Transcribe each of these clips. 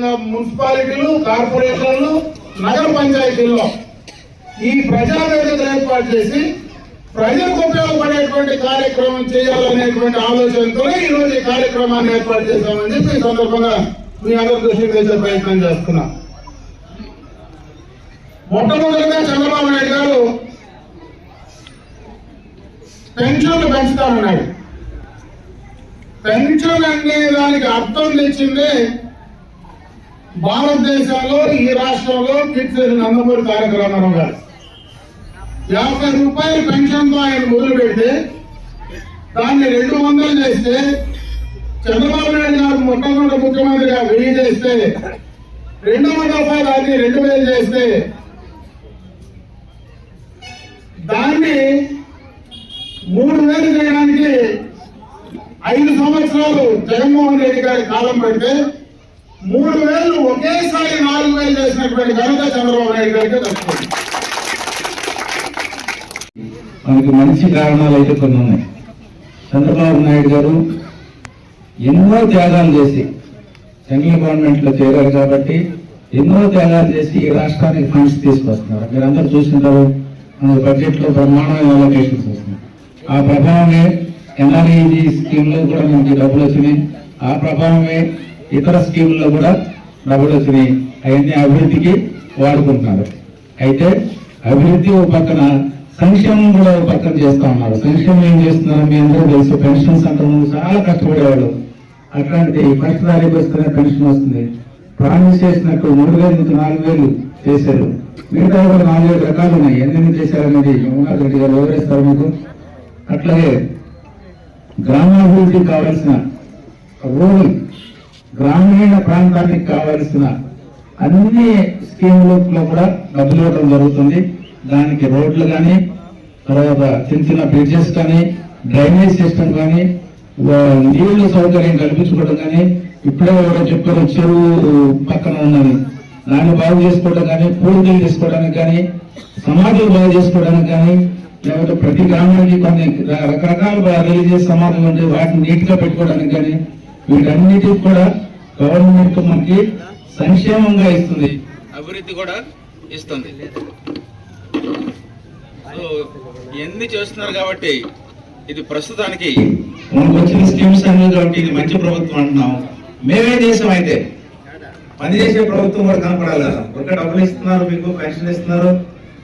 అదేవిధంగా మున్సిపాలిటీలు కార్పొరేషన్లు నగర పంచాయతీల్లో ఈ ప్రజా వేదికలు ఏర్పాటు చేసి ప్రజలకు ఉపయోగపడేటువంటి కార్యక్రమం చేయాలనేటువంటి ఆలోచనతో ఈ రోజు ఈ కార్యక్రమాన్ని ఏర్పాటు చేశామని చెప్పి ఈ సందర్భంగా మీ అందరి దృష్టికి తెచ్చే ప్రయత్నం చేస్తున్నా. మొట్టమొదటిగా చంద్రబాబు నాయుడు గారు పెన్షన్లు పెంచుతామన్నాడు పెన్షన్ అనే దానికి అర్థం తెచ్చిందే భారతదేశంలో ఈ రాష్ట్రంలో కిట్స్ నందమూరి తారక రామారావు గారు. యాభై రూపాయల పెన్షన్తో ఆయన మొదలు పెడితే దాన్ని రెండు వందలు చేస్తే చంద్రబాబు నాయుడు గారు మొట్టమొదటి ముఖ్యమంత్రిగా వెయ్యి చేస్తే రెండవ దఫా దాన్ని రెండు వేలు చేస్తే దాన్ని మూడు వేలు చేయడానికి ఐదు సంవత్సరాలు జగన్మోహన్ రెడ్డి గారి కాలం పెడితే మూడు వేలు ఒకేసారి నాలుగు వేలు చేసినటువంటి ఘనత చంద్రబాబు నాయుడు గారికి దక్కుతుంది మనకి మంచి కారణాలు అయితే కొన్ని ఉన్నాయి. చంద్రబాబు నాయుడు గారు ఎన్నో త్యాగాలు చేసి సెంట్రల్ గవర్నమెంట్లో చేరారు కాబట్టి ఎన్నో త్యాగాలు చేసి ఈ రాష్ట్రానికి ఫండ్స్ తీసుకొస్తున్నారు. మీరందరూ చూసినారు మన బడ్జెట్లో బ్రహ్మాండమైన అలొకేషన్స్ వస్తున్నాయి. ఆ ప్రభావమే ఎన్ఆర్ఈజీ స్కీమ్లో కూడా మనకి డబ్బులు వచ్చినాయి. ఆ ప్రభావమే ఇతర స్కీముల్లో కూడా డబ్బులు వచ్చినాయి అవన్నీ అభివృద్ధికి వాడుకుంటున్నారు. అయితే అభివృద్ధి ఒక పక్కన సంక్షేమం కూడా ఒక పక్కన చేస్తా ఉన్నారు. సంక్షేమం ఏం చేస్తున్నారు? మీ అందరూ తెలుసు పెన్షన్స్ అంతకు చాలా కష్టపడేవాళ్ళు. అట్లాంటిది ఫస్ట్ తారీఖు వస్తేనే పెన్షన్ వస్తుంది. ప్రామిస్ చేసినట్టు మూడు వేలు నుంచి నాలుగు వేలు చేశారు. మిగతా కూడా నాలుగైదు రకాలు ఉన్నాయి. ఎన్ని చేశారనేది జగన్మోహన్ రెడ్డి గారు వివరిస్తారు మీకు. అట్లాగే గ్రామాభివృద్ధికి కావాల్సిన రూరల్ గ్రామీణ ప్రాంతానికి కావలసిన అన్ని స్కీములలో కూడా డబ్బులు ఇవ్వడం జరుగుతుంది. దానికి రోడ్లు కానీ తర్వాత చిన్న చిన్న బ్రిడ్జెస్ కానీ డ్రైనేజ్ సిస్టమ్ కానీ వా- సౌకర్యం కల్పించుకోవడం కానీ ఇప్పుడే ఎవరో చెప్పారు చెరువు పక్కన ఉన్నది. దాన్ని బాగు చేసుకోవడం కానీ పూర్తి చేసుకోవడానికి కానీ సమాజం బాగు చేసుకోవడానికి కానీ లేకపోతే ప్రతి గ్రామానికి కొన్ని ర- రకరకాల రిలీజియస్ సమాజం ఉంటే వాటిని నీట్గా పెట్టుకోవడానికి కానీ వీటన్నిటికి కూడా గవర్నమెంట్ మనకి సంక్షేమంగా ఇస్తుంది. అభివృద్ధి కూడా ఇస్తుంది. సో ఇవన్నీ చేస్తున్నారు కాబట్టి ఇది ప్రస్తుతానికి మనకు వచ్చిన స్కీమ్స్ అన్ని కాబట్టి ఇది మంచి ప్రభుత్వం అంటున్నాం మేమే చేసాం అయితే పనిచేసే ప్రభుత్వం కూడా కనపడాలి కదా. ఒక డబ్బులు ఇస్తున్నారు మీకు పెన్షన్ ఇస్తున్నారు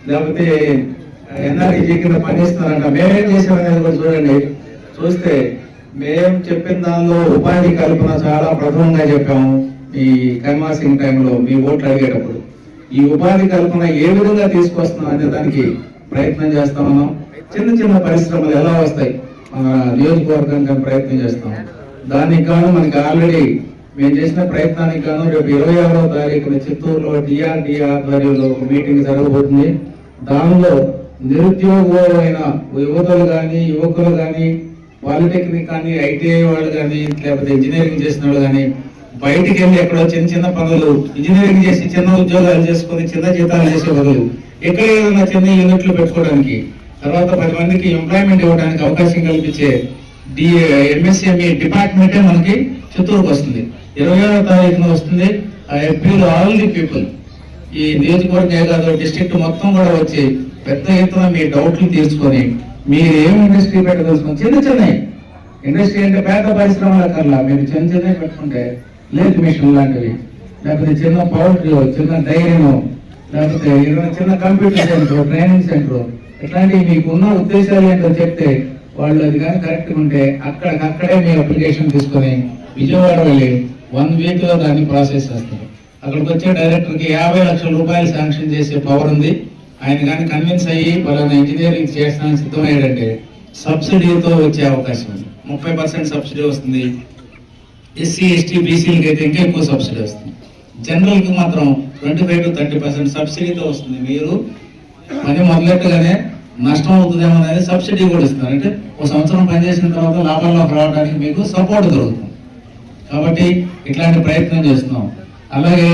లేకపోతే ఎన్ఆర్ఈజీ కింద పని ఇస్తున్నారంట మేమేం చేసాం అనేది కూడా చూడండి. చూస్తే మేము చెప్పిన దానిలో ఉపాధి కల్పన చాలా ప్రథమంగా చెప్పాము ఈ కైమాసింగ్ టైంలో మీ ఓట్లు అడిగేటప్పుడు. ఈ ఉపాధి కల్పన ఏ విధంగా తీసుకొస్తున్నాం అనే దానికి ప్రయత్నం చేస్తా ఉన్నాం. చిన్న చిన్న పరిశ్రమలు ఎలా వస్తాయి? మన నియోజకవర్గానికి ప్రయత్నం చేస్తాం. దానికి గాను మనకి ఆల్రెడీ మేము చేసిన ప్రయత్నానికి గాను రేపు ఇరవై ఆరో తారీఖున చిత్తూరులో డిఆర్డి ఆధ్వర్యంలో ఒక మీటింగ్ జరగబోతుంది. దానిలో నిరుద్యోగులైన యువతలు కానీ యువకులు కానీ పాలిటెక్నిక్ కానీ ఐటీఐ వాళ్ళు కానీ లేకపోతే ఇంజనీరింగ్ చేసిన వాళ్ళు కానీ బయటికి వెళ్ళి ఎక్కడో చిన్న చిన్న పనులు ఇంజనీరింగ్ చేసి చిన్న ఉద్యోగాలు చేసుకొని చిన్న జీతాలు చేసే బదులు ఎక్కడ ఏదైనా చిన్న యూనిట్లు పెట్టుకోవడానికి తర్వాత పది మందికి ఎంప్లాయ్మెంట్ ఇవ్వడానికి అవకాశం కల్పించే డి ఎంఎస్ఎంఈ డిపార్ట్మెంటే మనకి చిత్తూరుకు వస్తుంది. ఇరవై ఏడవ తారీఖున వస్తుంది ఆ ఏప్రిల్ ఆల్ ది పీపుల్ ఈ నియోజకవర్గం కాదు డిస్ట్రిక్ట్ మొత్తం కూడా వచ్చి పెద్ద ఎత్తున మీ డౌట్లు తీర్చుకొని మీరు ఏం ఇండస్ట్రీ పెట్టదలుచుకుని చిన్న చిన్నవి ఇండస్ట్రీ అంటే పేద పరిశ్రమల కల్లా మీరు చిన్న చిన్నవి పెట్టుకుంటే లేక్ మిషన్ లాంటివి లేకపోతే చిన్న పౌల్ట్రీ చిన్న డైరీను లేకపోతే ఏదైనా చిన్న కంప్యూటర్ సెంటర్ ట్రైనింగ్ సెంటర్ ఇట్లాంటివి మీకు ఉన్న ఉద్దేశాలు ఏంటో చెప్తే వాళ్ళు అది కానీ కరెక్ట్గా ఉంటే అక్కడికక్కడే మీ అప్లికేషన్ తీసుకొని విజయవాడ వెళ్ళి వన్ వీక్లో దాన్ని ప్రాసెస్ చేస్తారు. అక్కడికి వచ్చే డైరెక్టర్కి యాభై లక్షల రూపాయలు శాంక్షన్ చేసే పవర్ ఉంది. ఆయన కానీ కన్విన్స్ అయ్యి పలానా ఇంజనీరింగ్ చేస్తానని సిద్ధమయ్యాడంటే సబ్సిడీతో వచ్చే అవకాశం ఉంది. ముప్పై పర్సెంట్ సబ్సిడీ వస్తుంది. ఎస్సీ ఎస్టీ బీసీలకి అయితే ఇంకా ఎక్కువ సబ్సిడీ వస్తుంది. జనరల్కి మాత్రం twenty five to thirty percent సబ్సిడీతో వస్తుంది. మీరు పని మొదలెట్టగానే నష్టం అవుతుందేమో అనేది సబ్సిడీ కూడా ఇస్తారు అంటే ఒక సంవత్సరం పనిచేసిన తర్వాత లాభాల్లోకి రావడానికి మీకు సపోర్ట్ దొరుకుతుంది. కాబట్టి ఇట్లాంటి ప్రయత్నం చేస్తున్నాం. అలాగే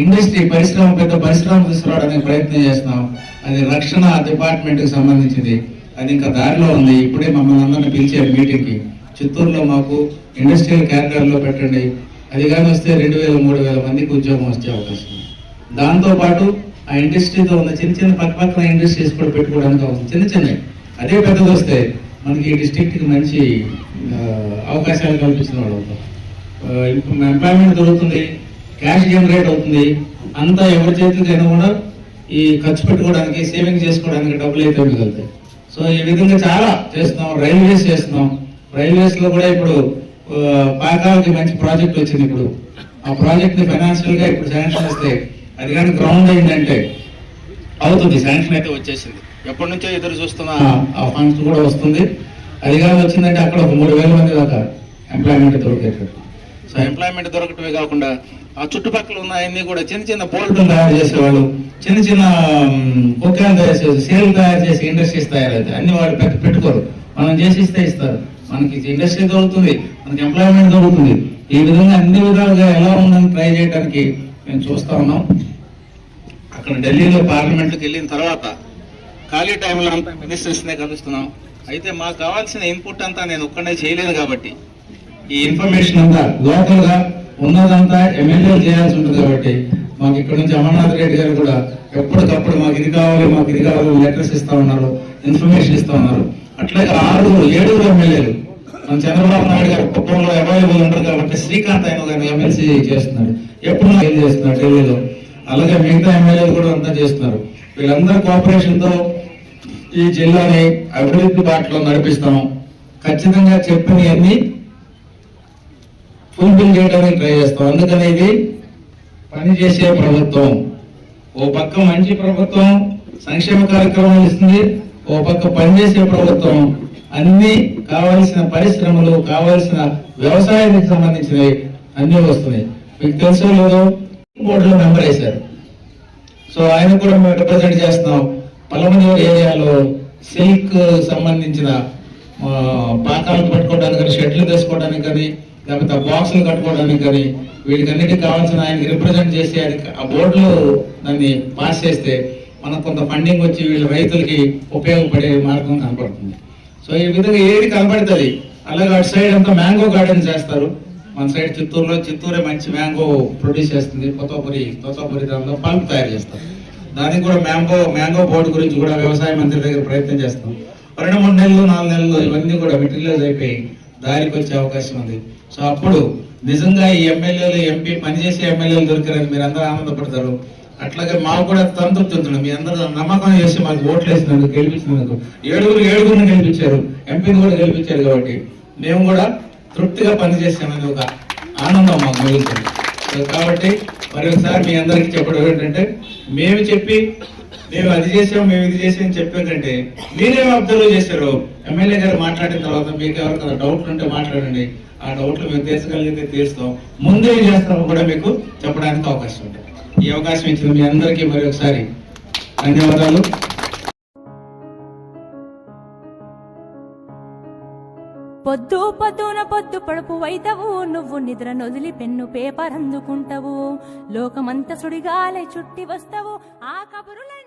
ఇండస్ట్రీ పరిశ్రమ పెద్ద పరిశ్రమ తీసుకురావడానికి ప్రయత్నం చేస్తున్నాం. అది రక్షణ డిపార్ట్మెంట్కి సంబంధించింది. అది ఇంకా దారిలో ఉంది. ఇప్పుడే మమ్మల్ని అందరిని పిలిచారు మీటింగ్కి చిత్తూరులో మాకు ఇండస్ట్రియల్ క్యారిడార్లో పెట్టండి. అది కానీ వస్తే రెండు వేల మూడు వేల మందికి ఉద్యోగం వచ్చే అవకాశం ఉంది. దాంతో పాటు ఆ ఇండస్ట్రీతో ఉన్న చిన్న చిన్న పక్కపక్కన ఇండస్ట్రీస్ కూడా పెట్టుకోవడానికి అవసరం చిన్న చిన్నవి. అదే పెద్దది వస్తే మనకి ఈ డిస్ట్రిక్ట్కి మంచి అవకాశాలు కల్పిస్తున్న వాళ్ళు. ఎంప్లాయ్మెంట్ దొరుకుతుంది క్యాష్ జనరేట్ అవుతుంది. అంతా ఎవరి చేతికైనా కూడా ఈ ఖర్చు పెట్టుకోవడానికి సేవింగ్ చేసుకోవడానికి డబ్బులు అయితే మిగులుతాయి. సో ఈ విధంగా చాలా చేస్తున్నాం రైల్వేస్ చేస్తున్నాం. రైల్వేస్లో కూడా ఇప్పుడు పాకాలకి మంచి ప్రాజెక్ట్ వచ్చింది ఇప్పుడు. ఆ ప్రాజెక్ట్ని ఫైనాన్షియల్గా ఇప్పుడు శాంక్షన్ వస్తే అది కానీ గ్రౌండ్ అయిందంటే అవుతుంది శాంక్షన్ అయితే వచ్చేసింది. ఎప్పటి నుంచో ఎదురు చూస్తున్న ఆ- ఆ ఫండ్స్ కూడా వస్తుంది. అది కానీ వచ్చిందంటే అక్కడ ఒక మూడు వేల మంది దాకా ఎంప్లాయ్మెంట్ దొరికేటట్టు. సో ఎంప్లాయ్మెంట్ దొరకటమే కాకుండా ఆ చుట్టుపక్కల ఉన్న అన్ని కూడా చిన్న చిన్న బోల్ట్లు తయారు చేసేవాళ్ళు. చిన్న చిన్న కుక్కలు తయారు చేసి సేల్ తయారు చేసి ఇండస్ట్రీస్ తయారవుతాయి అన్ని వాళ్ళు పెట్టు పెట్టుకోరు. మనం చేసి ఇస్తే ఇస్తారు. మనకి ఇండస్ట్రీ దొరుకుతుంది మనకి ఎంప్లాయ్మెంట్ దొరుకుతుంది. ఈ విధంగా అన్ని విధాలుగా ఎలా ఉందని ట్రై చేయడానికి మేము చూస్తా ఉన్నాం. అక్కడ ఢిల్లీలో పార్లమెంట్కి వెళ్ళిన తర్వాత ఖాళీ టైంలో అంతా మినిస్టర్స్నే కలుస్తున్నాం. అయితే మాకు కావాల్సిన ఇన్పుట్ అంతా నేను ఒక్కడే చేయలేదు కాబట్టి ఈ ఇన్ఫర్మేషన్ అంతా లోకల్గా ఉన్నదంతా ఎమ్మెల్యే చేయాల్సి ఉంటుంది కాబట్టి మాకు ఇక్కడ నుంచి అమర్నాథ్ రెడ్డి గారు కూడా ఎప్పటికప్పుడు మాకు ఇది కావాలి మాకు ఇది కావాలి లెటర్స్ ఇస్తా ఉన్నారు ఇన్ఫర్మేషన్ ఇస్తా ఉన్నారు. అట్లాగే ఆరుగురు ఏడుగురు ఎమ్మెల్యేలు మన చంద్రబాబు నాయుడు గారు కుప్పంలో అవైలబుల్ ఉంటారు కాబట్టి శ్రీకాంత్ ఆయన గారు ఎమ్మెల్సీ చేస్తున్నాడు. ఎప్పుడు ఏం చేస్తున్నాడు ఢిల్లీలో? అలాగే మిగతా ఎమ్మెల్యేలు కూడా అంతా చేస్తున్నారు. వీళ్ళందరూ కోఆపరేషన్తో ఈ జిల్లాని అభివృద్ధి బాటలో నడిపిస్తాం ఖచ్చితంగా చెప్పినవన్నీ కూల్పింగ్ చేయడానికి ట్రై చేస్తాం. అందుకని ఇది పనిచేసే ప్రభుత్వం. ఓ పక్క మంచి ప్రభుత్వం సంక్షేమ కార్యక్రమాలు ఇస్తుంది. ఓ పక్క పనిచేసే ప్రభుత్వం అన్ని కావాల్సిన పరిశ్రమలు కావాల్సిన వ్యవసాయానికి సంబంధించినవి అన్ని వస్తున్నాయి. మీకు తెలుసో లేదో బోర్డులో మెంబర్ వేశారు. సో ఆయన కూడా మేము రిప్రజెంట్ చేస్తున్నాం. పలమనేరు ఏరియాలో సిల్క్ సంబంధించిన పాకాలు పెట్టుకోవడానికి కానీ షెడ్లు తీసుకోవడానికి కానీ లేకపోతే బాక్సులు కట్టుకోవడానికి కానీ వీటికన్నిటికి కావాల్సిన ఆయనకి రిప్రజెంట్ చేసి ఆ బోర్డులో దాన్ని పాస్ చేస్తే మనకు కొంత ఫండింగ్ వచ్చి వీళ్ళ రైతులకి ఉపయోగపడే మార్గం కనపడుతుంది. సో ఈ విధంగా ఏది కనపడుతుంది? అలాగే అటు సైడ్ అంతా మ్యాంగో గార్డెన్ చేస్తారు. మన సైడ్ చిత్తూరులో చిత్తూరే మంచి మ్యాంగో ప్రొడ్యూస్ చేస్తుంది. కొత్తపురి కొత్తపురి దాంట్లో పల్ప్ తయారు చేస్తారు. దానికి కూడా మ్యాంగో మ్యాంగో బోర్డు గురించి కూడా వ్యవసాయ మంత్రి దగ్గర ప్రయత్నం చేస్తాం. రెండు మూడు నెలలు నాలుగు నెలలు ఇవన్నీ కూడా మెటీరియల్స్ అయిపోయి దారికి వచ్చే అవకాశం ఉంది. సో అప్పుడు నిజంగా ఈ ఎమ్మెల్యేలు ఎంపీ పనిచేసే ఎమ్మెల్యేలు దొరికారని మీరు అందరూ ఆనందపడతారు. అట్లాగే మాకు కూడా సంతృప్తి ఉంటుంది. మీ అందరూ నమ్మకం చేసి మాకు ఓట్లు వేసినందుకు గెలిపించినందుకు. ఏడుగురు ఏడుగురిని గెలిపించారు. ఎంపీని కూడా గెలిపించారు కాబట్టి మేము కూడా తృప్తిగా పనిచేసామని ఒక ఆనందం మాకు మిగులుతుంది. కాబట్టి మరి ఒకసారి మీ అందరికీ చెప్పడం ఏంటంటే మేము చెప్పి మేము అది చేసాం మేము ఇది చేసాం అని చెప్పేటంటే మీరేం అబ్జర్వ్ చేశారు? ఎమ్మెల్యే గారు మాట్లాడిన తర్వాత మీకు ఎవరికైనా డౌట్లు ఉంటే మాట్లాడండి. ఆ డౌట్లు మేము తీర్చగలిగితే తీరుస్తాం. ముందే చేస్తామో కూడా మీకు చెప్పడానికి అవకాశం ఉంటుంది. ఈ అవకాశం ఇచ్చిన మీ అందరికీ మరి ఒకసారి ధన్యవాదాలు. పొద్దు పొద్దున పొద్దు పడుపు వైతవు నువ్వు నిద్ర నొదిలి పెన్ను పేపర్ అందుకుంటావు. లోకమంత సుడిగాలే చుట్టి వస్తావు. ఆ కబురులన్నీ